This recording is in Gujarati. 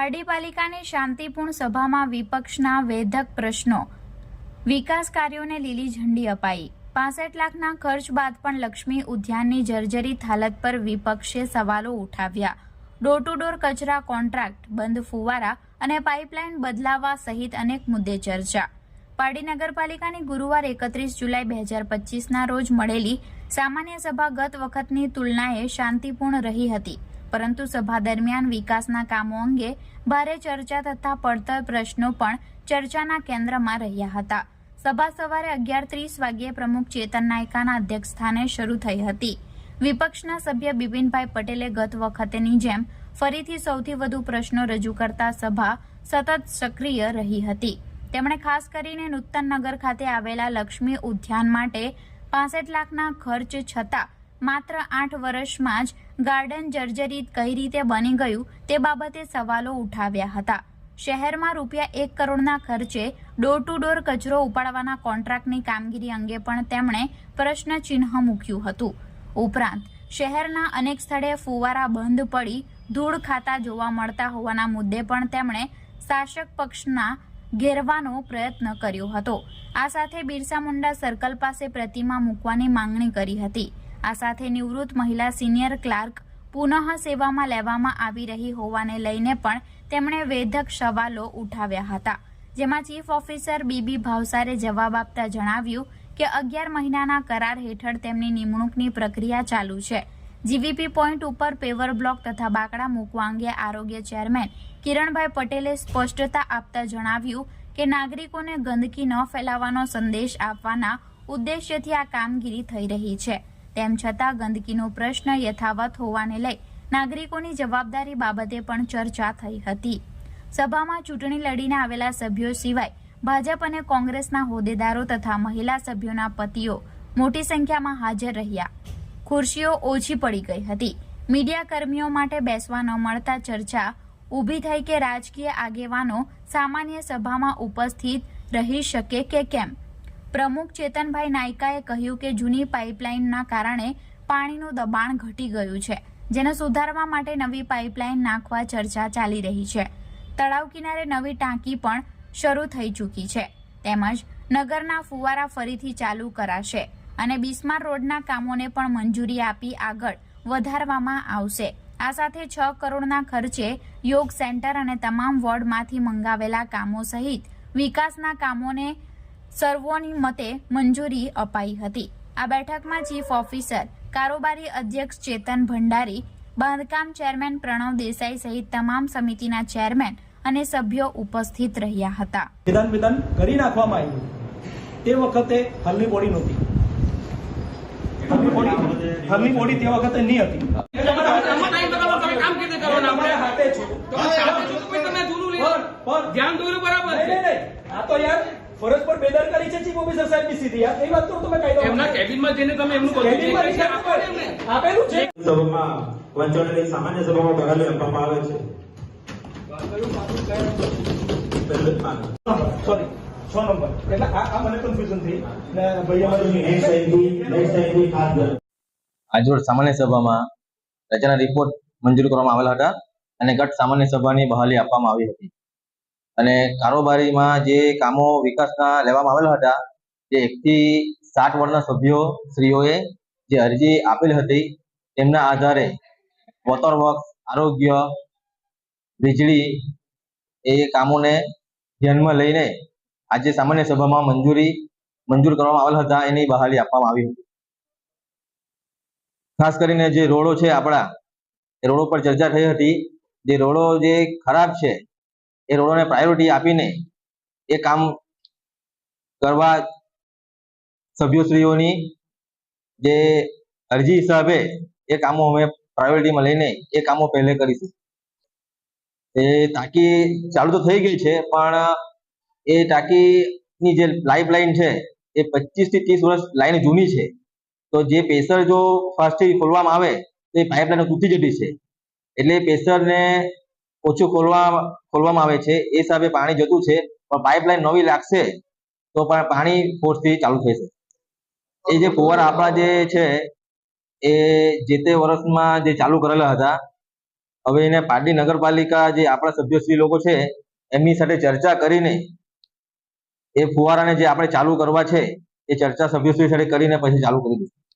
પારડી પાલિકાની શાંતિપૂર્ણ સભામાં વિપક્ષના વેધક પ્રશ્નો. વિકાસ કાર્યોને લીલી ઝંડી અપાઈ. પાસઠ લાખના ખર્ચ બાદ પણ લક્ષ્મી ઉદ્યાનની જર્જરિત હાલત પર વિપક્ષે સવાલો ઉઠાવ્યા. ડોર ટુ ડોર કચરા કોન્ટ્રાક્ટ, બંધ ફુવારા અને પાઇપલાઇન બદલાવા સહિત અનેક મુદ્દે ચર્ચા. પારડી નગરપાલિકાની ગુરુવાર એકત્રીસ જુલાઈ બે હજાર પચીસના રોજ મળેલી સામાન્ય સભા ગત વખતની તુલનાએ શાંતિપૂર્ણ રહી હતી. પરંતુ સભા દરમિયાન વિકાસના કામો અંગે ભારે ચર્ચા તથા પડતર પ્રશ્નો પણ ચર્ચાના કેન્દ્રમાં રહ્યા હતા. સભા સવારે અગિયાર ત્રીસ વાગ્યે પ્રમુખ ચેતન નાયકાના અધ્યક્ષસ્થાને શરૂ થઈ હતી. વિપક્ષના સભ્ય બિપિનભાઈ પટેલે ગત વખતેની જેમ ફરીથી સૌથી વધુ પ્રશ્નો રજૂ કરતા સભા સતત સક્રિય રહી હતી. તેમણે ખાસ કરીને નૂતન નગર ખાતે આવેલા લક્ષ્મી ઉદ્યાન માટે પાસઠ લાખના ખર્ચ છતાં માત્ર આઠ વર્ષમાં જ ગાર્ડન જર્જરિત કઈ રીતે બની ગયું તે બાબતે સવાલો ઉઠાવ્યા હતા. શહેરમાં રૂપિયા એક કરોડના ખર્ચે ડોર ટુ ડોર કચરો ઉપાડવાના કોન્ટ્રાક્ટની કામગીરી અંગે પણ તેમણે પ્રશ્નચિહ્ન મૂક્યું હતું. ઉપરાંત, શહેરના અનેક સ્થળે ફુવારા બંધ પડી ધૂળ ખાતા જોવા મળતા હોવાના મુદ્દે પણ તેમણે શાસક પક્ષના ઘેરવાનો પ્રયત્ન કર્યો હતો. આ સાથે બિરસા મુંડા સર્કલ પાસે પ્રતિમા મૂકવાની માંગણી કરી હતી. આ સાથે નિવૃત્ત મહિલા સિનિયર ક્લાર્ક પુનઃ સેવામાં લેવામાં આવી રહી હોવાને લઈને પણ તેમણે વેધક સવાલો ઉઠાવ્યા હતા. જેમાં ચીફ ઓફિસર બીબી ભાવસારે જવાબ આપતા જણાવ્યું કે અગિયાર મહિનાના કરાર હેઠળ તેમની નિમણૂકની પ્રક્રિયા ચાલુ છે. જીવીપી પોઈન્ટ ઉપર પેવર બ્લોક તથા બાકડા મૂકવા અંગે આરોગ્ય ચેરમેન કિરણભાઈ પટેલે સ્પષ્ટતા આપતા જણાવ્યું કે નાગરિકોને ગંદકી ન ફેલાવવાનો સંદેશ આપવાના ઉદ્દેશ્યથી આ કામગીરી થઈ રહી છે. તેમ છતાં ગંદકીનો પ્રશ્ન યથાવત હોવાને લઈ નાગરિકોની જવાબદારી બાબતે પણ ચર્ચા થઈ હતી. સભામાં ચૂંટણી લડીને આવેલા સભ્યો સિવાય ભાજપ અને કોંગ્રેસના હોદ્દેદારો તથા મહિલા સભ્યોના પતિઓ મોટી સંખ્યામાં હાજર રહ્યા. ખુરશીઓ ઓછી પડી ગઈ હતી. મીડિયા કર્મીઓ માટે બેસવા ન મળતા ચર્ચા ઊભી થઈ કે રાજકીય આગેવાનો સામાન્ય સભામાં ઉપસ્થિત રહી શકે કે કેમ? પ્રમુખ ચેતનભાઈ નાયકાએ કહ્યું કે જૂની પાઇપલાઇનના કારણે પાણીનું દબાણ ઘટી ગયું છે, જેને સુધારવા માટે નવી પાઇપલાઇન નાખવા ચર્ચા ચાલી રહી છે. તળાવ કિનારે નવી ટાંકી પણ શરૂ થઈ ચૂકી છે. તેમજ નગરના ફુવારા ફરીથી ચાલુ કરાશે અને બિસ્માર રોડના કામોને પણ મંજૂરી આપી આગળ વધારવામાં આવશે. આ સાથે છ કરોડના ખર્ચે યોગ સેન્ટર અને તમામ વોર્ડમાંથી મંગાવેલા કામો સહિત વિકાસના કામોને સર્વોની મતે મંજૂરી અપાઈ હતી. આ બેઠકમાં ચીફ ઓફિસર કારોબારી અધ્યક્ષ ચેતન ભંડારી બાંધકામ ચેરમેન પ્રણવ દેસાઈ સહિત તમામ સમિતિના ચેરમેન અને સભ્યો ઉપસ્થિત રહ્યા હતા. નિદાન વિધાન કરી નાખવામાં આવ્યું. તે વખતે હાલની બોડી નહોતી. હાલની બોડી તે વખતે નહીં હતી. ધ્યાન દોર્યું બરાબર. આ તો યાર ફરજ પર બેદરકારી છે ચીફ ઓફિસર સાહેબની સીધી આ એ વાત તો તમે કાયદો એમના કેબિનમાં જઈને તમે એમનું બધું જે કેબિનમાં કંઈ છે આપો ને એમને. આપેલું છે? સભામાં વંચાણની સામાન્ય સભામાં બહાલી આપવામાં આવે છે. સોરી છ નંબર. એટલે આ આ મને કન્ફ્યુઝન થઈ. ભાઈ અમારું નેક્સ્ટ ટાઈમથી નેક્સ્ટ ટાઈમથી ખાસ ધ્યાન આજરોડ સામાન્ય સભામાં રચના રિપોર્ટ મંજૂર કરવામાં આવેલા હતા અને ગટ સામાન્ય સભાની બહાલી આપવામાં આવી હતી. અને કારોબારીમાં જે કામો વિકાસના લેવામાં આવેલા હતા તે એકથી સાત વર્ષના સભ્યો શ્રીઓએ જે અરજી આપેલી હતી, તેમના આધારે વોટર વર્ક આરોગ્ય, વીજળી એ કામોને ધ્યાનમાં લઈને આજે સામાન્ય સભામાં મંજૂરી, મંજૂર કરવામાં આવેલા હતા, એની બહાલી આપવામાં આવી હતી. ખાસ કરીને જે રોડો છે આપણા, એ રોડો પર ચર્ચા થઈ હતી, જે રોડો જે ખરાબ છે એ રોડોને પ્રાયોરિટી આપીને એ કામ કરવા સભ્યશ્રીઓની જે અરજી હિસાબે એ કામો અમે પ્રાયોરિટીમાં લઈને એ કામો પહેલે કરીશું. એ ટાંકી ચાલુ તો થઈ ગઈ છે, પણ એ ટાંકીની જે લાઈફ લાઈન છે, એ પચીસથી ત્રીસ વર્ષ લાઈન જૂની છે. તો જે પેસર જો ફાસ્ટથી ખોલવામાં આવે, તો એ પાઇપલાઇન તૂટી જતી છે. એટલે પ્રેશરને ઓછું ખોલવા ખોલવામાં આવે છે. એ હિસાબે પાણી જતું છે. પણ પાઇપલાઇન નવી લાગશે તો પણ પાણી ફોર્સથી ચાલુ થશે. એ જે ફુવારા આપણા જે છે, એ જે તે વર્ષમાં જે ચાલુ કરેલા હતા, હવે એને પારડી નગરપાલિકા જે આપણા સભ્યશ્રી લોકો છે, એમની સાથે ચર્ચા કરીને, એ ફુવારાને જે આપણે ચાલુ કરવા છે, એ ચર્ચા સભ્યશ્રી સાથે કરીને પછી ચાલુ કરી દઈશું.